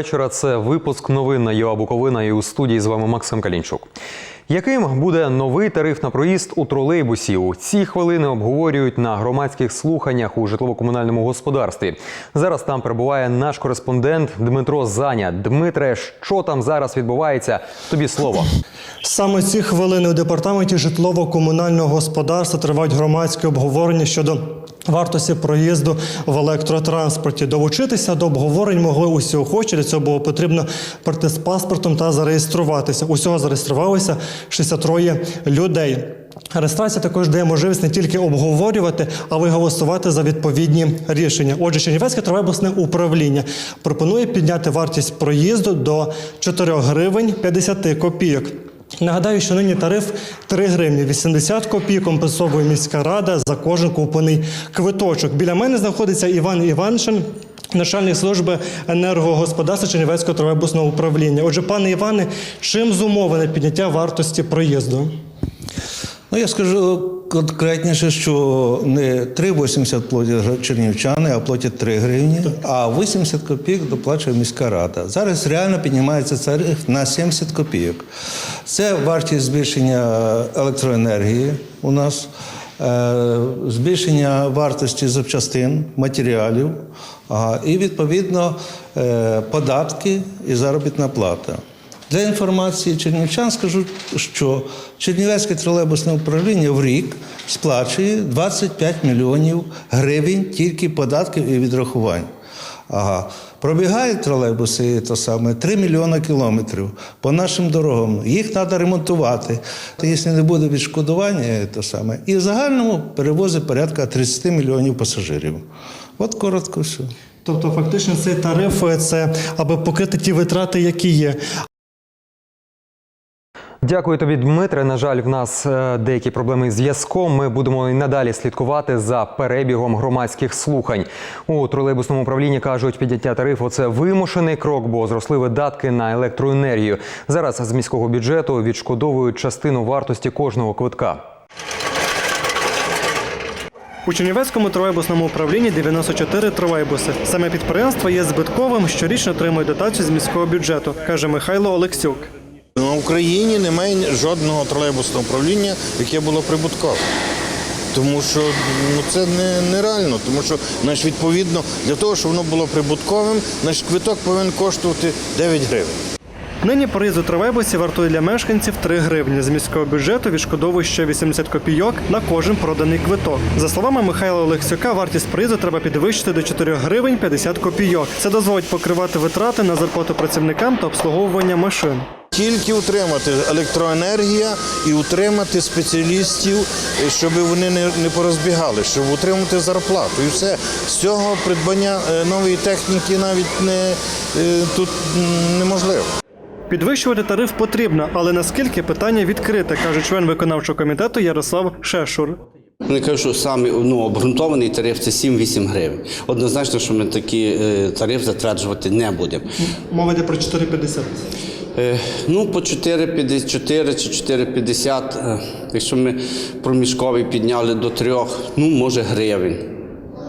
Вечора. Це випуск новин на ЮА Буковина і у студії з вами Максим Калінчук. Яким буде новий тариф на проїзд у тролейбусі? У ці хвилини обговорюють на громадських слуханнях у житлово-комунальному господарстві. Зараз там перебуває наш кореспондент Дмитро Заня. Дмитре, що там зараз відбувається? Тобі слово. Саме ці хвилини у департаменті житлово-комунального господарства тривають громадські обговорення щодо вартості проїзду в електротранспорті. Долучитися до обговорень могли усі охочі. Для цього було потрібно прийти з паспортом та зареєструватися. Усього зареєструвалося 63 людей. Реєстрація також дає можливість не тільки обговорювати, але й голосувати за відповідні рішення. Отже, Чернівецьке тролейбусне управління пропонує підняти вартість проїзду до 4 гривень 50 копійок. Нагадаю, що нині тариф 3 гривні 80 копій компенсовує міська рада за кожен куплений квиточок. Біля мене знаходиться Іван Іваншин. Начальник служби енергогосподарства Чернівецького тролейбусного управління. Отже, пане Іване, чим зумовлене підняття вартості проїзду? Ну, я скажу конкретніше, що не 3,80 платять чернівчани, а платять 3 гривні, а 80 копійок доплачує міська рада. Зараз реально піднімається тариф на 70 копійок. Це вартість збільшення електроенергії у нас, е, збільшення вартості запчастин, матеріалів, і відповідно е, податки і заробітна плата. Для інформації чернівчан скажу, що Чернівецьке тролейбусне управління в рік сплачує 25 мільйонів гривень тільки податків і відрахувань. Ага. Пробігають тролейбуси то саме 3 мільйони кілометрів по нашим дорогам. Їх треба ремонтувати. Якщо не буде відшкодування, то саме. І в загальному перевозить порядка 30 мільйонів пасажирів. От коротко все. Тобто, фактично, цей тариф е, це аби покрити ті витрати, які є. Дякую тобі, Дмитре. На жаль, в нас е, деякі проблеми з зв'язком. Ми будемо і надалі слідкувати за перебігом громадських слухань. У тролейбусному управлінні кажуть, підняття тарифу це вимушений крок, бо зросли видатки на електроенергію. Зараз з міського бюджету відшкодовують частину вартості кожного квитка. У Чернівецькому тролейбусному управлінні 94 тролейбуси. Саме підприємство є збитковим, щорічно отримує дотацію з міського бюджету, каже Михайло Олексюк. На Україні немає жодного тролейбусного управління, яке було прибуткове. Тому що ну, це не, нереально, тому що значить, відповідно для того, щоб воно було прибутковим, значить, квиток повинен коштувати 9 гривень. Нині проїзд у тролейбусі вартує для мешканців 3 гривні. З міського бюджету відшкодовує ще 80 копійок на кожен проданий квиток. За словами Михайла Олексюка, вартість проїзду треба підвищити до 4 гривень 50 копійок. Це дозволить покривати витрати на зарплату працівникам та обслуговування машин. Тільки утримати електроенергія і утримати спеціалістів, щоб вони не, порозбігали, щоб утримати зарплату. І все. З цього придбання е, нової техніки навіть не, е, тут неможливо. Підвищувати тариф потрібно, але наскільки питання відкрите, каже член виконавчого комітету Ярослав Шешур. Не кажу, що саме ну, обґрунтований тариф це 7-8 гривень. Однозначно, що ми такий е, тариф затверджувати не будемо. Мова йде про 4,50. Е, ну, по 4,54 чи 4,50, е, якщо ми проміжковий підняли до 3, ну, може гривень.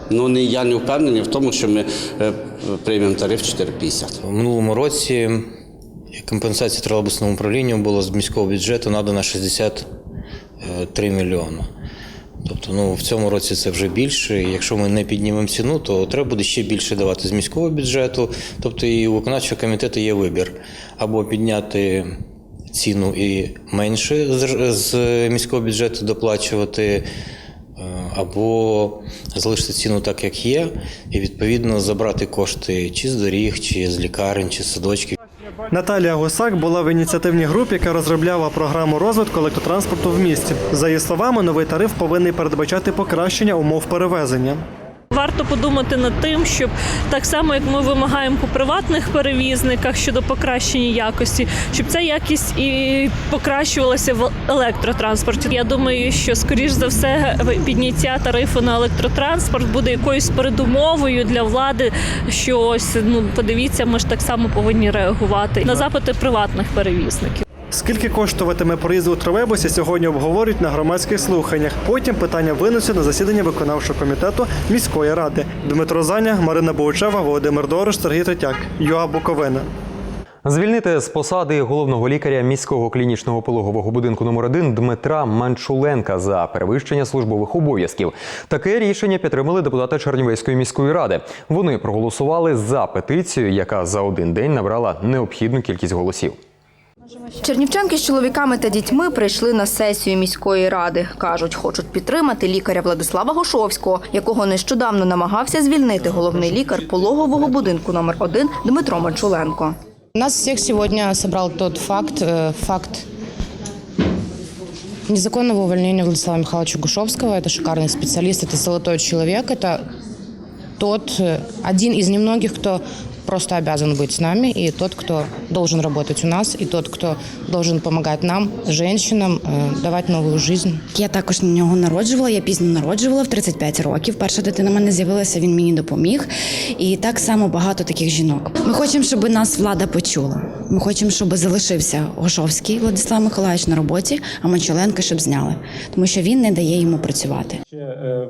Ну, не, я не впевнений в тому, що ми е, приймемо тариф 4,50. У минулому році компенсація тролейбусному управлінню було з міського бюджету надано 63 мільйони. Тобто, ну в цьому році це вже більше. Якщо ми не піднімемо ціну, то треба буде ще більше давати з міського бюджету. Тобто і у виконавчого комітету є вибір або підняти ціну і менше з, міського бюджету доплачувати. е, Або залишити ціну так, як є, і відповідно забрати кошти чи з доріг, чи з лікарень, чи з садочків. Наталія Гусак була в ініціативній групі, яка розробляла програму розвитку електротранспорту в місті. За її словами, новий тариф повинен передбачати покращення умов перевезення. Варто подумати над тим, щоб так само, як ми вимагаємо по приватних перевізниках щодо покращення якості, щоб ця якість і покращувалася в електротранспорті. Я думаю, що скоріш за все підняття тарифу на електротранспорт буде якоюсь передумовою для влади. Що ось ну подивіться, ми ж так само повинні реагувати на запити приватних перевізників. Скільки коштуватиме проїзд у тролейбусі, сьогодні обговорюють на громадських слуханнях. Потім питання винесуть на засідання виконавчого комітету міської ради. Дмитро Заня, Марина Боучева, Володимир Дорож, Сергій Третяк. ЮА Буковина. Звільнити з посади головного лікаря міського клінічного пологового будинку номер 1 Дмитра Манчуленка за перевищення службових обов'язків. Таке рішення підтримали депутати Чернівецької міської ради. Вони проголосували за петицію, яка за один день набрала необхідну кількість голосів. Чернівчанки з чоловіками та дітьми прийшли на сесію міської ради. Кажуть, хочуть підтримати лікаря Владислава Гошовського, якого нещодавно намагався звільнити головний лікар пологового будинку номер 1 Дмитро Манчуленко. Нас всех сегодня собрал тот факт, э, факт незаконного увольнения Владислава Михайловича Гушевского. Это шикарный специалист, это золотой человек, это тот, э, один из немногих, кто просто обязан быть с нами, и тот, кто должен работать у нас, и тот, кто должен помогать нам, женщинам, э, давать новую жизнь. Я також на нього народжувала. Я пізно народжувала в 35 років. Перша дитина в мене з'явилася, він мені допоміг. І так само багато таких жінок. Ми хочемо, щоб нас влада почула. Ми хочемо, щоб залишився Гошовський Владислав Миколаївич на роботі, а Мачоленка щоб зняли, тому що він не дає йому працювати.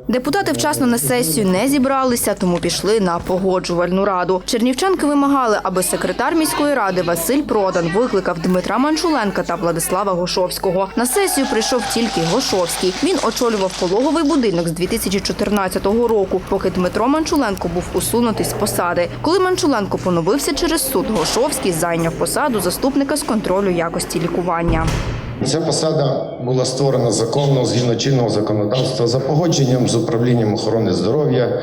Депутати вчасно на сесію не зібралися, тому пішли на погоджувальну раду. Чернівчанки вимагали, аби секретар міської ради Василь Продан викликав Дмитра Манчуленка та Владислава Гошовського. На сесію прийшов тільки Гошовський. Він очолював пологовий будинок з 2014 року, поки Дмитро Манчуленко був усунутий з посади. Коли Манчуленко поновився через суд, Гошовський зайняв посаду заступника з контролю якості лікування. Ця посада була створена законно згідно чинного законодавства за погодженням з управлінням охорони здоров'я,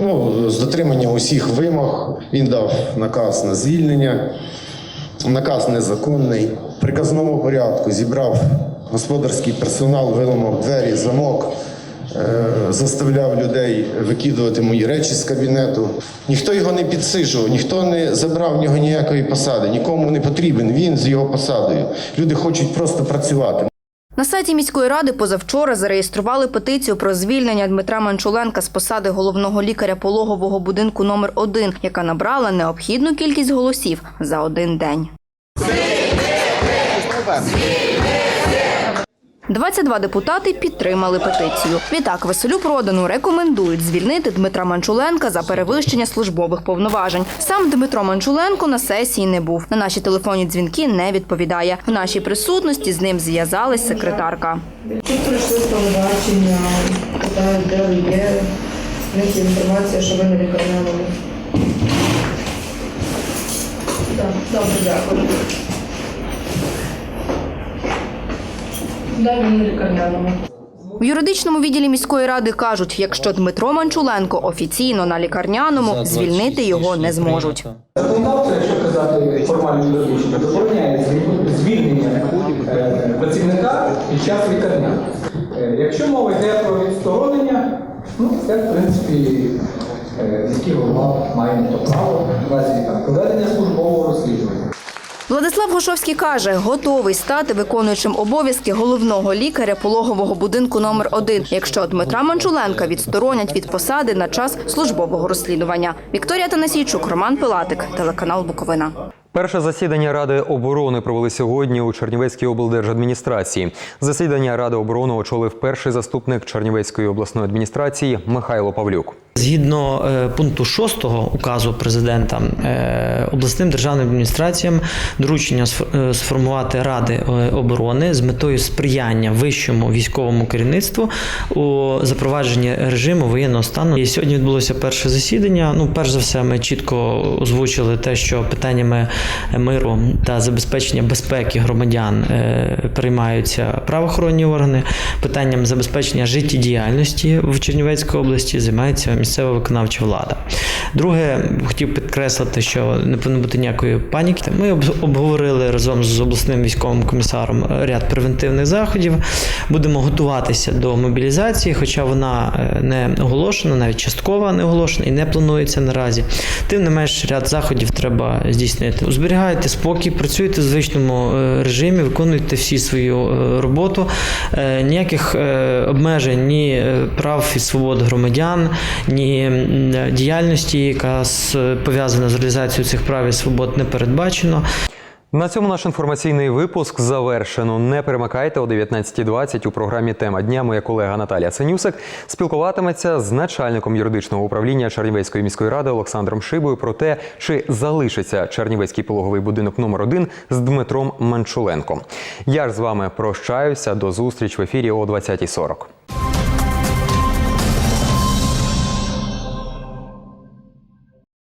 ну, з дотриманням усіх вимог. Він дав наказ на звільнення, наказ незаконний. В приказному порядку зібрав господарський персонал, виламав двері, замок. Е, Заставляв людей викидувати мої речі з кабінету. Ніхто його не підсижував, ніхто не забрав в нього ніякої посади, нікому не потрібен він з його посадою. Люди хочуть просто працювати. На сайті міської ради позавчора зареєстрували петицію про звільнення Дмитра Манчуленка з посади головного лікаря пологового будинку номер 1 яка набрала необхідну кількість голосів за один день. 22 депутати підтримали петицію. Відтак Василю Продану рекомендують звільнити Дмитра Манчуленка за перевищення службових повноважень. Сам Дмитро Манчуленко на сесії не був. На наші телефонні дзвінки не відповідає. В нашій присутності з ним зв'язалась секретарка. Тут прийшли з питають, де ви є. В них інформація, що ви на лікарняному. Так, добре, дякую. Да, на лікарняному. В юридичному відділі міської ради кажуть, якщо Дмитро Манчуленко офіційно на лікарняному, звільнити його не зможуть. Законодавство, якщо казати формально юридично, забороняє звільнення е, працівника під час лікарня. Е, Якщо мова йде про відсторонення, ну це в принципі е, яке голова має на то право в разі проведення службового. Владислав Гошовський каже, готовий стати виконуючим обов'язки головного лікаря пологового будинку номер 1 якщо Дмитра Манчуленка відсторонять від посади на час службового розслідування. Вікторія Танасійчук, Роман Пилатик, телеканал Буковина. Перше засідання Ради оборони провели сьогодні у Чернівецькій облдержадміністрації. Засідання Ради оборони очолив перший заступник Чернівецької обласної адміністрації Михайло Павлюк. Згідно е, пункту 6 указу президента, е, обласним державним адміністраціям доручення е, сформувати ради оборони з метою сприяння вищому військовому керівництву у запровадженні режиму воєнного стану. І сьогодні відбулося перше засідання. Ну, перш за все, ми чітко озвучили те, що питаннями миру та забезпечення безпеки громадян приймаються правоохоронні органи. Питанням забезпечення життєдіяльності в Чернівецькій області займається місцева виконавча влада. Друге, хотів підкреслити, що не повинно бути ніякої паніки. Ми об- обговорили разом з обласним військовим комісаром ряд превентивних заходів. Будемо готуватися до мобілізації, хоча вона е, не оголошена, навіть частково не оголошена і не планується наразі. Тим не менш, ряд заходів треба здійснити. Зберігайте спокій, працюйте в звичному е, режимі, виконуйте всі свою е, роботу. Ніяких обмежень, ні прав і свобод громадян, ні діяльності, яка пов'язана з реалізацією цих прав і свобод, не передбачено. На цьому наш інформаційний випуск завершено. Не перемикайте о 19.20 у програмі Тема дня. Моя колега Наталія Ценюсик спілкуватиметься з начальником юридичного управління Чернівецької міської ради Олександром Шибою про те, чи залишиться Чернівецький пологовий будинок номер 1 з Дмитром Манчуленком. Я ж з вами прощаюся. До зустріч в ефірі о 20.40.